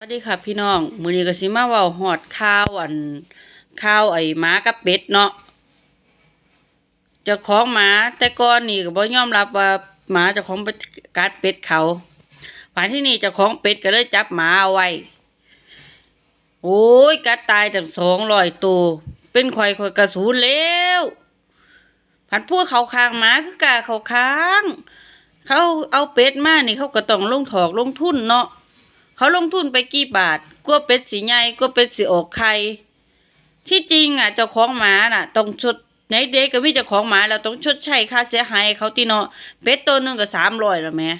สวัสดีค่ะพี่น้อง มือนี้ก็สิมาเว้าฮอดข่าวอันข่าวไอ้หมากับเป็ดเนาะเจ้าของหมาแต่ก่อนนี่ก็บ่ยอมรับว่าหมาเจ้าของกัดเป็ดเขาป่านที่นี่เจ้าของเป็ดก็เลยจับหมาเอาไว้ โอ้ยกัดตายตั้ง200ตัวเป็นข่อยข่อยกระสูนแล้วผันพวกเขาคางหมาคือกะเขาค้าง เขาเอาเป็ดมานี่เขาก็ต้องลงถอกลงทุนเนาะ เขาลงทุนไปกี่บาทกลัวเป็ดสีใหญ่กลัวเป็ดสีออกไข่ที่จริงอะเจ้าของหมาน่ะต้องชดในเด็กก็มีเจ้าของหมาแล้วต้องชดใช้ค่าเสียหายเขาตีเนาะเป็ดตัวหนึงก็สามร้อยแล้วแม่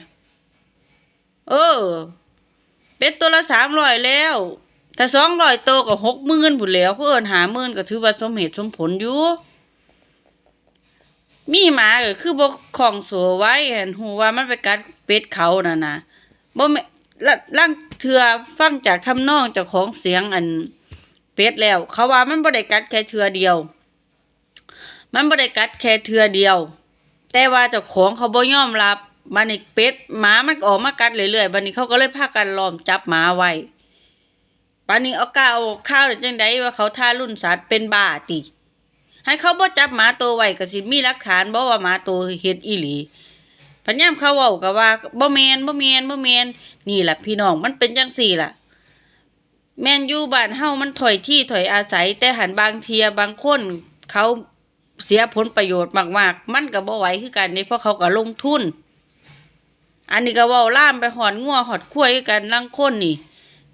เออ เป็ดตัวละสามร้อยแล้วถ้าสองร้อยตัวก็หกหมื่นผุนแล้วเขาเอินหาหมื่นก็ถือว่าสมเหตุสมผลอยู่มีหมาก็คือบ่ของสัวไว้เห็นหูว่ามันไปกัดเป็ดเขาน่ะนะบ่แม่ ล่างเทือฟังจากทำนองจากของเสียงอันเป็ดแล้ว เขาว่ามันบ่ได้กัดแค่เทือเดียว มันบ่ได้กัดแค่เทือเดียว แต่ว่าเจ้าของเขาบ่ยอมรับบัดนี้เป็ดหมามันออกมากัดเรื่อยๆบัดนี้เขาก็เลยพากันล้อมจับหมาไว้บัดนี้เอาก้าวข้าวหรือจังไดว่าเขาทารุณสัตว์เป็นบ้าติให้เขาบ่จับหมาตัวไว้ก็สิมีหลักฐานบ่ว่าหมาตัวเฮ็ดอีหลี พันยามเขาเว้าก็ว่าบ่แมนบ่แมนบ่แมนนี่ล่ะพี่น้องมันเป็นจังซี่ล่ะ แม่นอยู่บ้านเฮามันถอยที่ถอยอาศัย แต่หันบางเทียบางคนเขาเสียผลประโยชน์มากๆ มันก็บ่ไหวคือกันนี่เพราะเขาก็ลงทุน อันนี้ก็เว้าล่ามไปหอนงัวหอดข้ยกันลังคนนี่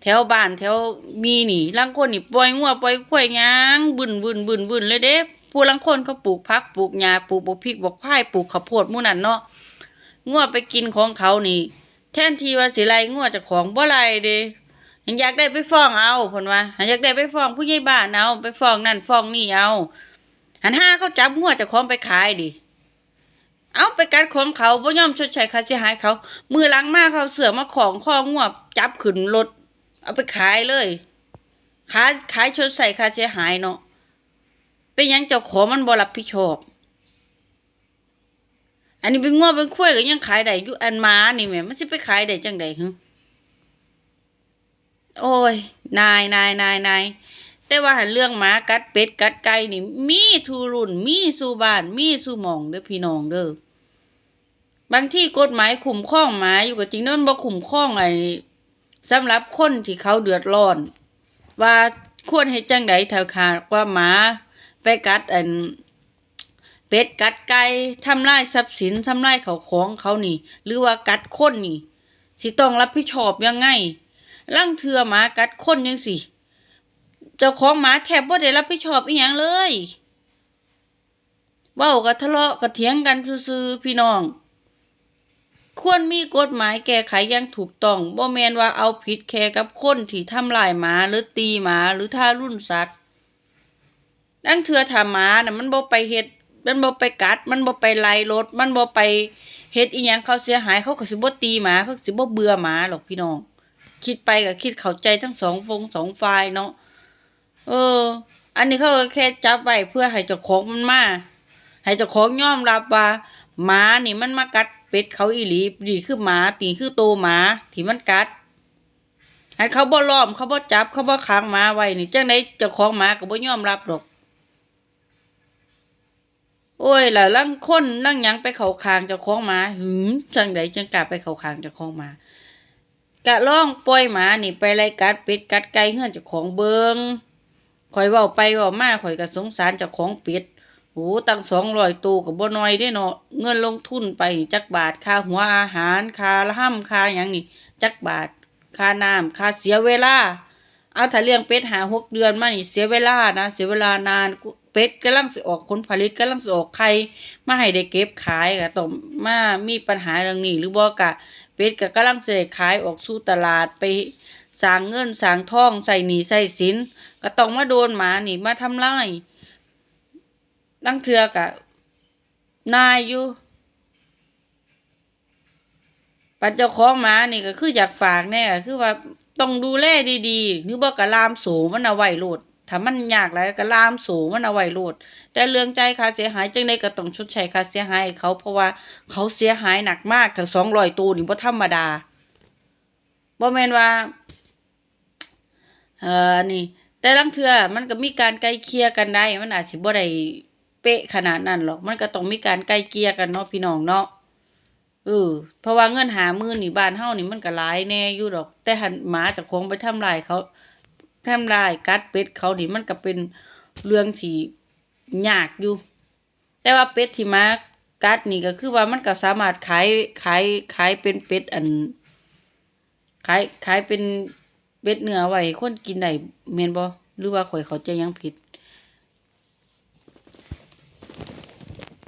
แถวบ้านแถวมีนี่ลังคนนี่ปล่อยงัวปล่อยข้ยยังบึนบึนบึนบึนเลยเด้ผู้ลังคนเขาปลูกผักปลูกหญ้าปลูกบกพริกบกพายปลูกข้าวโพดมู่นั่นเนาะ งัวไปกินของเขานี่ แทนทีว่าสิไลงัวจากของบ่ไล่เด้ยังอยากได้ไปฟ้องเอาเพิ่นว่าหันอยากได้ไปฟ้องผู้ใหญ่บ้านเอาไปฟ้องนั่นฟ้องนี่เอาหันห้าเขาจับงัวจากของไปขายดิเอาไปกัดของเขาบ่ยอมชดใช้ค่าเสียหายเขา มือหลังมาเขาเสือมาของข้องัวจับขึ้นรถเอาไปขายเลยขายขายชดใส่ค่าเสียหายเนาะเป็นยังเจ้าของมันบ่รับผิดชอบ อันนี้เป็นง้อเป็นข้วยก็ยังขายได้อยู่อันหมานี่แม่มันสิไปขายได้จังไดหึโอ้ยนายนายนายนายแต่ว่าหันเรื่องหมากัดเป็ดกัดไก่นี่ มีทุรุ่น มีสู่บ้าน มีสู่หมองเด้อพี่น้องเด้อบางที่กฎหมายคุ้มครองหมาอยู่ก็จริงนั่นบ่คุ้มครองไอ้สำหรับคนที่เขาเดือดร้อน ว่าควรเฮ็ดจังไดถ้าขาดว่าหมาไปกัดอัน เป็ดกัดไก่ทำลายทรัพย์สินทำลายเขาของเขานี่ หรือว่ากัดคนนี่ สิต้องรับผิดชอบยังไงล่างเทือหมากัดคนยังสิเจ้าของหมาแทบบ่ได้รับผิดชอบอีหยังเลยเว้ากับทะเลาะกับเถียงกันซื่อๆพี่น้อง ควรมีกฎหมายแก้ไขอย่างถูกต้องบ่แมนว่าเอาผิดแค่กับคนที่ทำลายหมาหรือตีหมาหรือท่ารุณสัตว์นั่งเทือถาหมาน่ะมันบ่ไปเฮ็ด มันบ่ไปกัด มันบ่ไปไล่รถ มันบ่ไปเฮ็ดอีหยังเขาเสียหายเขาก็สิบ่ตีหมาเขาสิบ่เบื่อหมาหรอกพี่น้อง คิดไปก็คิดเข้าใจทั้งสองฟงสองฝ่ายเนาะเออ อันนี้เขาก็แค่จับไว้เพื่อให้เจ้าของมันมาให้เจ้าของยอมรับว่าหมานี่มันมากัดเป็ดเขาอีหลีนี่คือหมาตีคือโตหมาที่มันกัดให้เขาบ่ล้อมเขาบ่จับเขาบ่ขังหมาไว้นี่จังไดเจ้าของหมาก็บ่ยอมรับหรอก โอ้ยล้วลังค้นลังยังไปเขาคางเจ้าของหมาหืมจังไดจังกล้าไปเขาคางเจ้าของหมากะล่องปล่อยหมานี่ไปไล่กัดเป็ดกัดไก่เฮือนเจ้าของเบิงข่อยเว้าไปเว้ามาข่อยก็สงสารเจ้าของเป็ดโหตั้ง200ตัวก็บ่น้อยเด้เนาะเงินลงทุนไปจักบาทค่าหัวอาหารค่าห้ำค่าหยังนี่จักบาทค่าน้ำค่าเสียเวลา เอาถ้าเลี้ยงเป็ดหาหกเดือนมานี่เสียเวลานะเสียเวลานานเป็ดกำลังสิออกผลผลิตกำลังสิออกไข่มาให้ได้เก็บขายก็ต้องมามีปัญหาเรื่องนี้หรือบ่กะเป็ดก็กำลังสิได้ขายออกสู่ตลาดไปสร้างเงินสร้างทองใส่หนีใส่สินก็ต้องมาโดนหมานี่มาทำลายลังเทือกะนายอยู่ปัจเจ้าของหมานี่ก็คืออยากฝากแน่คือว่า ต้องดูแลดีๆหรือบ่ก็ลามโสมันเอาไว้โลดถ้ามันยากหลายก็ลามโสมันเอาไว้โลดแต่เรื่องใจค่าเสียหายจังไดก็ต้องชดใช้ค่าเสียหายเขาเพราะว่าเขาเสียหายหนักมากถึง200ตัวนี่บ่ธรรมดาบ่แม่นว่าเออนี่ แต่ลางเทื่อมันก็มีการไกลเกลี่ยกันได้ มันอาจสิบ่ได้เป๊ะขนาดนั้นหรอก มันก็ต้องมีการไกลเกลี่ยกันเนาะพี่น้องเนาะ เออเพราะว่าเงินหามื้อนี่บ้านเฮานี่มันก็หลายแน่อยู่ดอก แต่หันหมาเจ้าของไปทำลายเขาทำลายกัดเป็ดเขานี่มันก็เป็นเรื่องที่ยากอยู่ แต่ว่าเป็ดที่มากัดนี่ก็คือว่ามันก็สามารถขายขายขายเป็นเป็ดอันขายขายเป็นเป็ดเนื้อไว้ให้คนกินได้แม่นบ่หรือว่าข่อยเขาใจหยังผิด